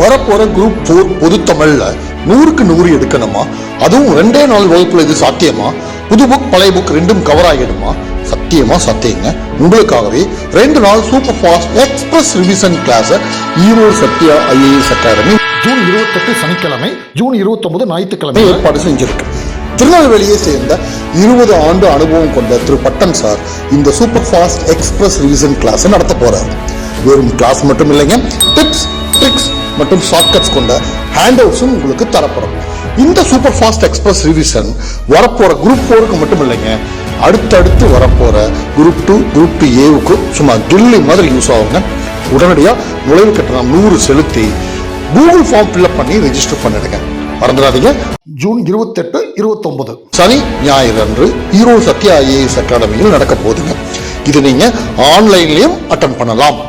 வரப்போற group four பொது தமிழ்ல நூறுக்கு நூறு எடுக்கணுமா? அதுவும் ரெண்டே நாள் வகுப்புல இது சாத்தியமா? புது புக் பழைய புக் ரெண்டும் கவர் ஆகிடுமா? சத்தியமா சத்தியங்க. உங்களுக்காகவே ரெண்டு நாள் super fast express revision class Erode Sathya IAS academy June இருபத்தெட்டு சனிக்கிழமை ஜூன் இருபத்தொன்பது ஞாயிற்றுக்கிழமை ஏற்பாடு செஞ்சிருக்கு. திருநெல்வேலியை சேர்ந்த இருபது ஆண்டு அனுபவம் கொண்ட திரு பட்டன் சார் இந்த super fast express revision class நடத்த போறாரு. வெறும் கிளாஸ் மட்டும் இல்லைங்க டிப்ஸ் ட்ரிக்ஸ் மற்றும் ஷார்ட்கட்ஸ் கொண்ட ஹேண்ட் அவுட்ஸும் உங்களுக்கு தரப்படும். இந்த சூப்பர் ஃபாஸ்ட் எக்ஸ்பிரஸ் ரிவிஷன் வரப்போகிற குரூப் ஃபோருக்கு மட்டும் இல்லைங்க அடுத்தடுத்து வரப்போகிற குரூப் டூ குரூப் டூ ஏவுக்கு சும்மா கில்லி மாதிரி யூஸ் ஆகுங்க. உடனடியாக நுழைவு கட்டணம் நூறு செலுத்தி கூகுள் ஃபார்ம் ஃபில்அப் பண்ணி ரெஜிஸ்டர் பண்ணிடுங்க. மறந்துடாதீங்க. ஜூன் இருபத்தெட்டு இருபத்தொன்பது சனி ஞாயிறு அன்று ஈரோடு சத்யா ஐஏஎஸ் அகாடமியில் நடக்க போகுதுங்க. இது நீங்கள் ஆன்லைன்லேயும் அட்டன் பண்ணலாம்.